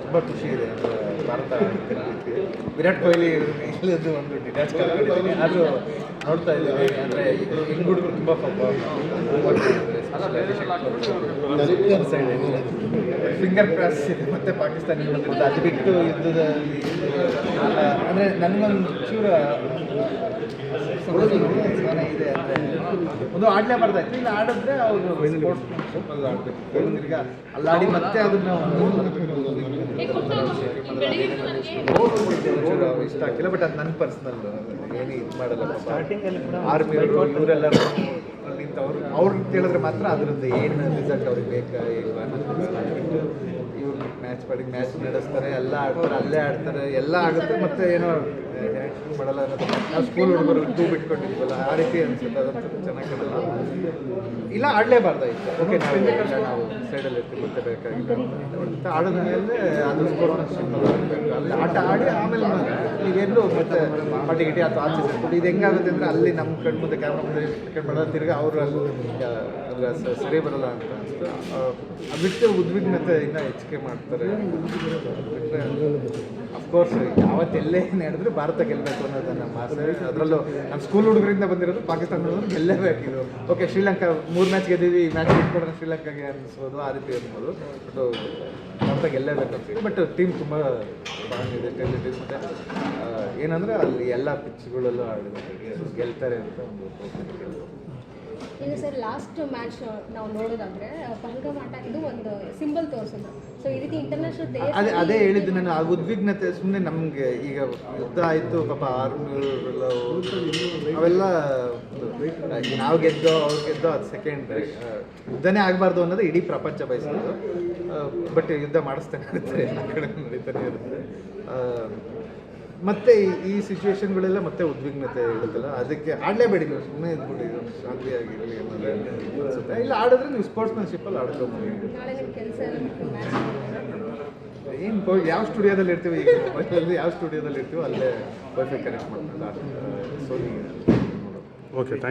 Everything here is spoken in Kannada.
ತುಂಬ ಖುಷಿ ಇದೆ. ಭಾರತ ವಿರಾಟ್ ಕೊಹ್ಲಿ ಇಲ್ಲದ್ದು ಒಂದು ಡಿಟ್ಯಾಚ್ ಆದರೂ ನೋಡ್ತಾ ಇದ್ದೀವಿ. ಅಂದರೆ ಹುಡುಗರು ತುಂಬ ಫಿಂಗರ್ ಕ್ರಾಸ್ ಇದೆ ಮತ್ತೆ ಪಾಕಿಸ್ತಾನ ಅದು ಬಿಟ್ಟು ಯುದ್ಧದ ಅಂದರೆ ನನಗೊಂದು ಚೂರ ಒಂದು ಇದೆ ಅಂದರೆ ಒಂದು ಆಡಲೇಬಾರ್ದಾಯ್ತು ಇಲ್ಲ ಆಡಿದ್ರೆ ಅವರು ಸ್ಪೋರ್ಟ್ಸ್ ಅಲ್ಲಿ ಆಡಬೇಕು ತಿರ್ಗ ಅಲ್ಲಿ ಆಡಿ ಮತ್ತೆ ಅದನ್ನ ಇಷ್ಟ ಆಗಿಲ್ಲ ಬಟ್ ಅದು ನನ್ನ ಪರ್ಸ್ನಲ್ ಏನೇ ಇದು ಮಾಡಲ್ಲ ಆರ್ಮಿ ಇವರೆಲ್ಲರೂ ನಿಂತವ್ರು ಅವ್ರು ಕೇಳಿದ್ರೆ ಮಾತ್ರ ಅದ್ರದ್ದು ಏನು ರಿಸಲ್ಟ್ ಅವ್ರಿಗೆ ಬೇಕಾ, ಇಲ್ವಾ ಬಿಟ್ಟು ಇವ್ರು ಮ್ಯಾಚ್ ಪಡಿ ಮ್ಯಾಚ್ ನಡೆಸ್ತಾರೆ, ಎಲ್ಲ ಆಡ್ತಾರೆ, ಅಲ್ಲೇ ಆಡ್ತಾರೆ, ಎಲ್ಲ ಆಗುತ್ತೆ, ಮತ್ತೆ ಏನೋ reaction ಮಾಡಲ್ಲ ನಾವು ಸ್ಕೂಲ್ ಹುಡುಗರು ಟೂ ಬಿಟ್ಕೊಂಡಿದ್ವಲ್ಲ ಆ ರೀತಿ ಅನ್ಸುತ್ತೆ ಅದಂತೂ ಚೆನ್ನಾಗಿ ಕಾಣಲ್ಲ ಇಲ್ಲ ಆಡಲೇಬಾರ್ದಾಯ್ತು ಓಕೆ ನಾವು ನಾವು ಸೈಡಲ್ಲಿ ಇರ್ತೀವಿ ಮತ್ತೆ ಬೇಕಾಗಿಲ್ಲ ಅಂತ ಆಡೋದ ಮೇಲೆ ಅದು ಅಲ್ಲಿ ಆಟ ಆಡಿ ಆಮೇಲೆ ನೀವೆಲ್ಲೂ ಮತ್ತೆ ಪಾಟಿ ಗಿಟಿ ಅಥವಾ ಆಚೆ ಇದು ಹೆಂಗಾಗುತ್ತೆ ಅಂದರೆ ಅಲ್ಲಿ ನಮ್ಮ ಕಣ್ಣು ಮುಂದೆ ಕ್ಯಾಮ್ರಾ ಮುಂದೆ ಮಾಡೋದು ತಿರ್ಗಿ ಅವರು ಅಲ್ಲಿ ಅದ್ರ ಸರಿ ಬರಲ್ಲ ಅಂತ ಅನಿಸ್ತು ಅದು ಬಿಟ್ಟು ಉದ್ವಿಗ್ನತೆ ಇನ್ನೂ ಹೆಚ್ಚಿಗೆ ಮಾಡ್ತಾರೆ. ಬಿಟ್ಟರೆ ಅಫ್ಕೋರ್ಸ್ ಯಾವತ್ತೆಲ್ಲೇ ನಡೆದ್ರು ಭಾರತ ಗೆಲ್ಲಬೇಕು ಅನ್ನೋದು ನಮ್ಮ ಆಸೆ. ಅದರಲ್ಲೂ ನಮ್ಮ ಸ್ಕೂಲ್ ಹುಡುಗರಿಂದ ಬಂದಿರೋದು ಪಾಕಿಸ್ತಾನ ಹುಡುಗರು ಗೆಲ್ಲೇಬೇಕು ಓಕೆ ಶ್ರೀಲಂಕಾ, ಮೂರು ಮ್ಯಾಚ್ ಗೆದ್ದೀವಿ, ಈ ಮ್ಯಾಚ್ ಇಟ್ಕೊಂಡ್ರೆ ಶ್ರೀಲಂಕಾಗೆ ಅನಿಸ್ಬೋದು ಆ ರೀತಿ ಅನ್ಬೋದು ಬಟ್ ಭಾರತ ಗೆಲ್ಲೇಬೇಕು ಅಂತೀವಿ ಬಟ್ ಟೀಮ್ ತುಂಬ ಚೆನ್ನಾಗಿದೆ ಟೆಲಿಟಿವ್ ಮತ್ತು ಏನಂದರೆ ಅಲ್ಲಿ ಎಲ್ಲ ಪಿಚ್ಗಳಲ್ಲೂ ಆಡಿದ್ದಾರೆ ಗೆಲ್ತಾರೆ ಅಂತ ಒಂದು. ಈಗ ಸರ್ ಲಾಸ್ಟ್ ಮ್ಯಾಚ್ ನಾವು ನೋಡೋದಾದ್ರೆ ಪಹಲ್ಗಾಮ್ ಆಟ ಇದು ಒಂದು ಸಿಂಬಲ್ ತೋರಿಸಿದ್ರು. ಸೊ ಈ ರೀತಿ ಇಂಟರ್ನ್ಯಾಷನಲ್ ಅದೇ ಅದೇ ಹೇಳಿದ್ದು ನಾನು ಆ ಉದ್ವಿಗ್ನತೆ ಸುಮ್ಮನೆ ನಮಗೆ ಈಗ ಯುದ್ಧ ಆಯಿತು ಪಾಪ ಆರ್ಮಿ ಅವೆಲ್ಲ ನಾವು ಗೆದ್ದೋ ಅವ್ರು ಗೆದ್ದೋ ಅದು ಸೆಕೆಂಡ್ ಯುದ್ಧನೇ ಆಗಬಾರ್ದು ಅನ್ನೋದು ಇಡೀ ಪ್ರಪಂಚ ಬಯಸೋದು ಬಟ್ ಯುದ್ಧ ಮಾಡಿಸ್ತಾನೆ ಎಲ್ಲ ಕಡೆ ನಡೀತಾನೆ ಇರುತ್ತೆ. ಮತ್ತೆ ಈ- ಸಿಚುವೇಶನ್ಗಳೆಲ್ಲ ಮತ್ತೆ ಉದ್ವಿಗ್ನತೆ ಇರುತ್ತಲ್ಲ ಅದಕ್ಕೆ ಆಡಲೇಬೇಡಿ ನೀವು. ಸುಮ್ಮನೆ ಇದ್ಬಿಡಿ. ಶಾಂತಿಯಾಗಿರಲಿ ಅನ್ನೋದೇ ಅನ್ಸುತ್ತೆ. ಇಲ್ಲ ಆಡಿದ್ರೆ ನೀವು ಸ್ಪೋರ್ಟ್ಸ್ಮನ್ಶಿಪ್ಪಲ್ಲಿ ಮ್ಯಾಚ್ ಏನು ಯಾವ ಸ್ಟುಡಿಯೋದಲ್ಲಿ ಇರ್ತೀವಿ ಈಗ? ಮೊಬೈಲಲ್ಲಿ ಯಾವ ಸ್ಟುಡಿಯೋದಲ್ಲಿ ಇರ್ತೀವೋ ಅಲ್ಲೇ ವೈಫೈ ಕನೆಕ್ಟ್ ಮಾಡ್ಕೊಂಡು ಸೋ ಓಕೆ ಥ್ಯಾಂಕ್